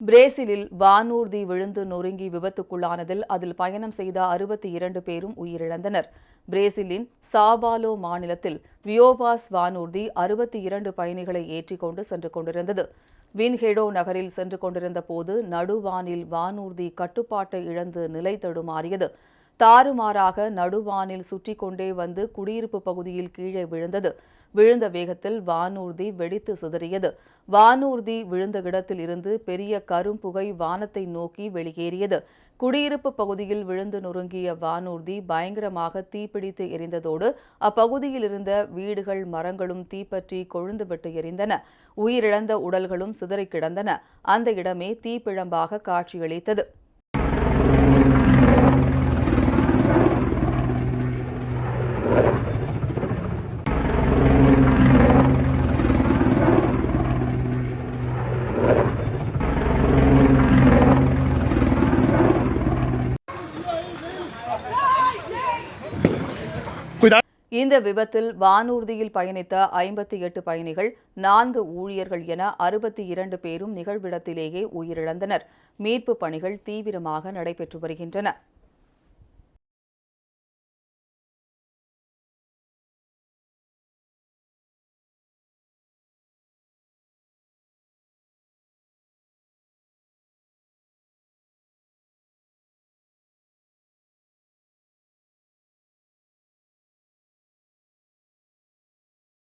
பிரேசிலில் வானூர்தி விழுந்து நொறுங்கி விபத்துக்குள்ளானதில் அதில் பயணம் செய்த அறுபத்தி இரண்டு பேரும் உயிரிழந்தனர். பிரேசிலின் சாபாலோ மாநிலத்தில் வியோபாஸ் வானூர்தி அறுபத்தி இரண்டு பயணிகளை ஏற்றிக்கொண்டு சென்று கொண்டிருந்தது. வின்ஹெடோ நகரில் சென்று கொண்டிருந்த போது நடுவானில் வானூர்தி கட்டுப்பாட்டை இழந்து நிலை தடுமாறியது. தாறுமாறாக நடுவானில் சுற்றி கொண்டே வந்து குடியிருப்பு பகுதியில் கீழே விழுந்தது. விழுந்த வேகத்தில் வானூர்தி வெடித்து சிதறியது. வானூர்தி விழுந்த இடத்தில் இருந்து பெரிய கரும்புகை வானத்தை நோக்கி வெளியேறியது. குடியிருப்பு பகுதியில் விழுந்து நொறுங்கிய வானூர்தி பயங்கரமாக தீப்பிடித்து எரிந்ததோடு அப்பகுதியில் இருந்த வீடுகள் மரங்களும் தீப்பற்றி கொழுந்துவிட்டு எரிந்தன. உயிரிழந்த உடல்களும் சிதறிக் கிடந்தன. அந்த இடமே தீப்பிழம்பாக காட்சியளித்தது. இந்த விபத்தில் வானூர்தியில் பயணித்த ஐம்பத்தி எட்டு பயணிகள் நான்கு ஊழியர்கள் என அறுபத்தி இரண்டு பேரும் நிகழ்விடத்திலேயே உயிரிழந்தனர். மீட்பு பணிகள் தீவிரமாக நடைபெற்று வருகின்றன.